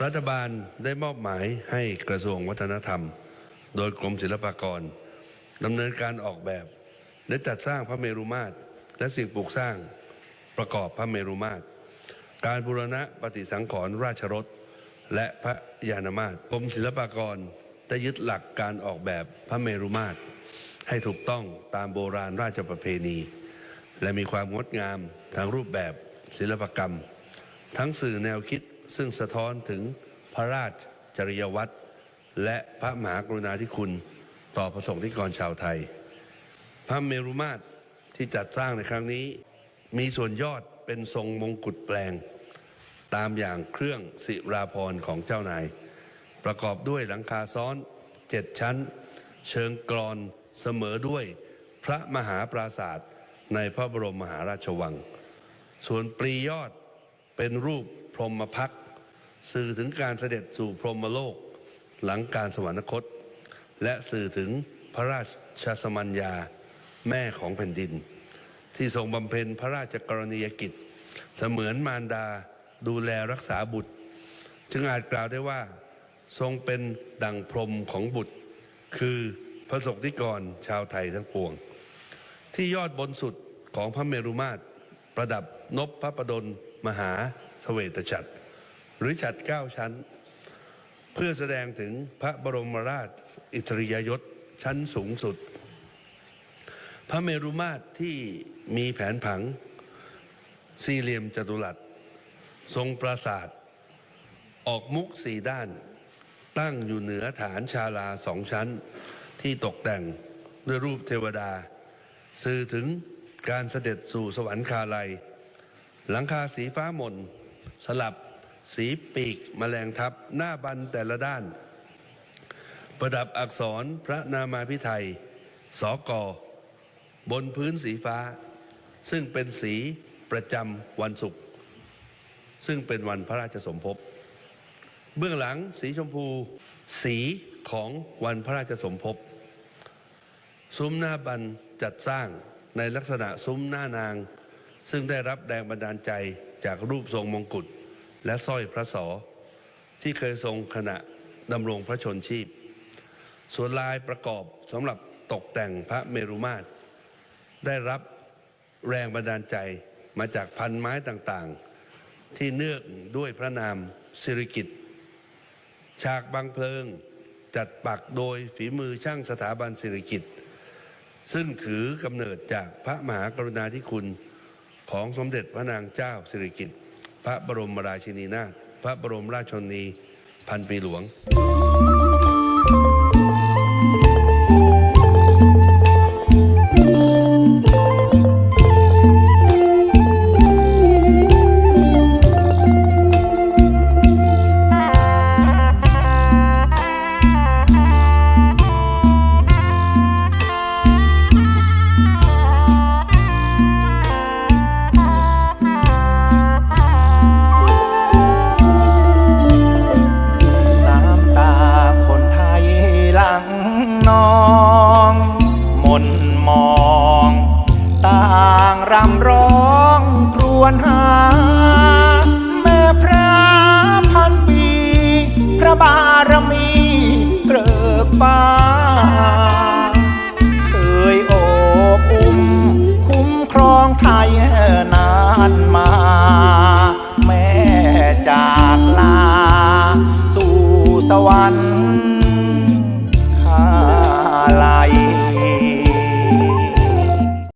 รัฐบาลได้มอบหมายให้กระทรวงวัฒนธรรม โดยกรมศิลปากรดำเนินการออกแบบและจัดสร้างพระเมรุมาตรและสิ่งปลูกสร้างประกอบพระเมรุมาตร การบูรณะปฏิสังขรณ์ราชรถ และพระยานมาตรกรมศิลปากรได้ยึดหลักการออกแบบพระเมรุมาตร ให้ถูกต้องตามโบราณราชประเพณี และมีความงดงามทางรูปแบบศิลปกรรม ทั้งสื่อแนวคิด ซึ่งสะท้อนถึงพระราชจริยวัตรและพระมหากรุณาธิคุณต่อประสงค์นิกรชาวไทย พระเมรุมาตรที่จัดสร้างในครั้งนี้ มีส่วนยอดเป็นทรงมงกุฎแปลง ตามอย่างเครื่องศิราพรของเจ้านาย ประกอบด้วยหลังคาซ้อนเจ็ดชั้น เชิงกรอนเสมอด้วยพระมหาปราศาสตร์ในพระบรมมหาราชวัง ส่วนปลียอดเป็นรูป รหมพักสื่อถึงการเสด็จสู่พรหมโลก หลังการสวรรคต และสื่อถึงพระราชสมัญญาแม่ของแผ่นดิน ที่ทรงบำเพ็ญพระราชกรณียกิจ เสมือนมารดาดูแลรักษาบุตร จึงอาจกล่าวได้ว่าทรงเป็นดั่งพรมของบุตร คือพระสงฆ์นิกรชาวไทยทั้งปวง ที่ยอดบนสุดของพระเมรุมาตร ประดับนพพระประดลมหา เสวตฉัตรหรือฉัตรเก้าชั้น เพื่อแสดงถึงพระบรมราชอิสริยยศชั้นสูงสุด พระเมรุมาตรที่มีแผนผังสี่เหลี่ยมจัตุรัส ทรงปราสาท ออกมุกสี่ด้าน ตั้งอยู่เหนือฐานชาลาสองชั้น ที่ตกแต่งด้วยรูปเทวดา สื่อถึงการเสด็จสู่สวรรคาลัย หลังคาสีฟ้าหม่น สลับสีปีกแมลงทับหน้าบันแต่ละด้าน ประดับอักษรพระนามาพิไทยสกบนพื้นสีฟ้า ซึ่งเป็นสีประจำวันศุกร์ซึ่งเป็นวันพระราชสมภพเบื้องหลังสีชมพู สีของวันพระราชสมภพซุ้มหน้าบันจัดสร้างในลักษณะซุ้มหน้านาง ซึ่งได้รับแรงบันดาลใจ จากรูปทรงมงกุฎและสร้อยพระสอที่เคยทรงขณะดำรงพระชนชีพ ส่วนลายประกอบสำหรับตกแต่งพระเมรุมาตร ได้รับแรงบันดาลใจมาจากพันไม้ต่างๆ ที่เนื่องด้วยพระนามสิริกิตฉากบางเพลิงจัดปักโดยฝีมือช่างสถาบันสิริกิตซึ่งถือกำเนิดจากพระมหากรุณาธิคุณ ของสมเด็จพระนางเจ้าสิริกิติ์พระบรมราชินีนาถพระบรมราชชนนี พันปีหลวง รำร้องครวญหา แม่พระพันปี พระบารมีเกริกฟ้า เคยโอบอุ้มคุ้มครองไทยนานมา แม่จากลา สู่สวรรค์